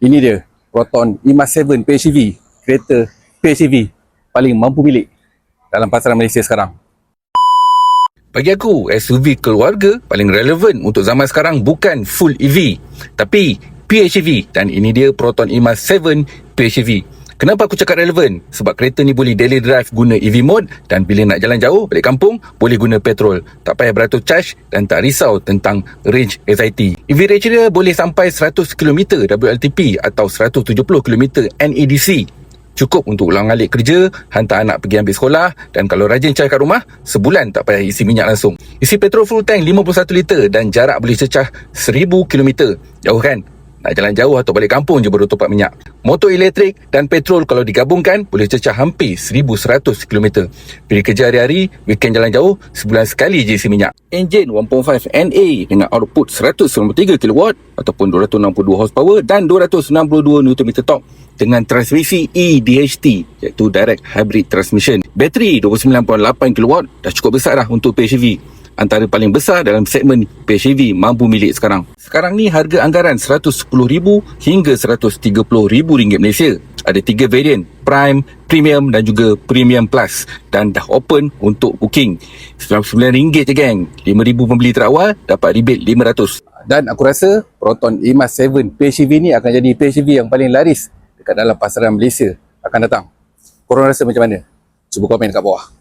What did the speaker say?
Ini dia Proton Emas 7 PHEV Kereta PHEV paling mampu milik dalam pasaran Malaysia sekarang. Bagi aku, SUV keluarga paling relevan untuk zaman sekarang bukan full EV, tapi PHEV dan ini dia Proton Emas 7 PHEV. Kenapa aku cakap relevan? Sebab kereta ni boleh daily drive guna EV mode dan bila nak jalan jauh balik kampung boleh guna petrol. Tak payah beratur charge dan tak risau tentang range anxiety. EV range dia boleh sampai 100 km WLTP atau 170 km NEDC. Cukup untuk ulang alik kerja, hantar anak pergi ambil sekolah dan kalau rajin cari kat rumah, sebulan tak payah isi minyak langsung. Isi petrol full tank 51 liter dan jarak boleh cecah 1000 km. Jauh kan? Nak jalan jauh atau balik kampung je baru top up minyak. Motor elektrik dan petrol kalau digabungkan boleh cecah hampir 1100 km. Pergi kerja hari-hari, weekend jalan jauh, sebulan sekali je isi minyak. Enjin 1.5 NA dengan output 193 kW ataupun 262 horsepower dan 262 Nm torque dengan transmisi EDHT iaitu Direct Hybrid Transmission. Bateri 29.8 kW dah cukup besar dah untuk PHEV antara paling besar dalam segmen PHEV mampu milik sekarang. Sekarang ni harga anggaran RM110,000 hingga RM130,000 Malaysia. Ada tiga varian, Prime, Premium dan juga Premium Plus dan dah open untuk booking. RM99 je geng. RM5,000 pembeli terawal dapat rebate RM500. Dan aku rasa Proton Emas 7 PHEV ni akan jadi PHEV yang paling laris dekat dalam pasaran Malaysia akan datang. Korang rasa macam mana? Cuba komen kat bawah.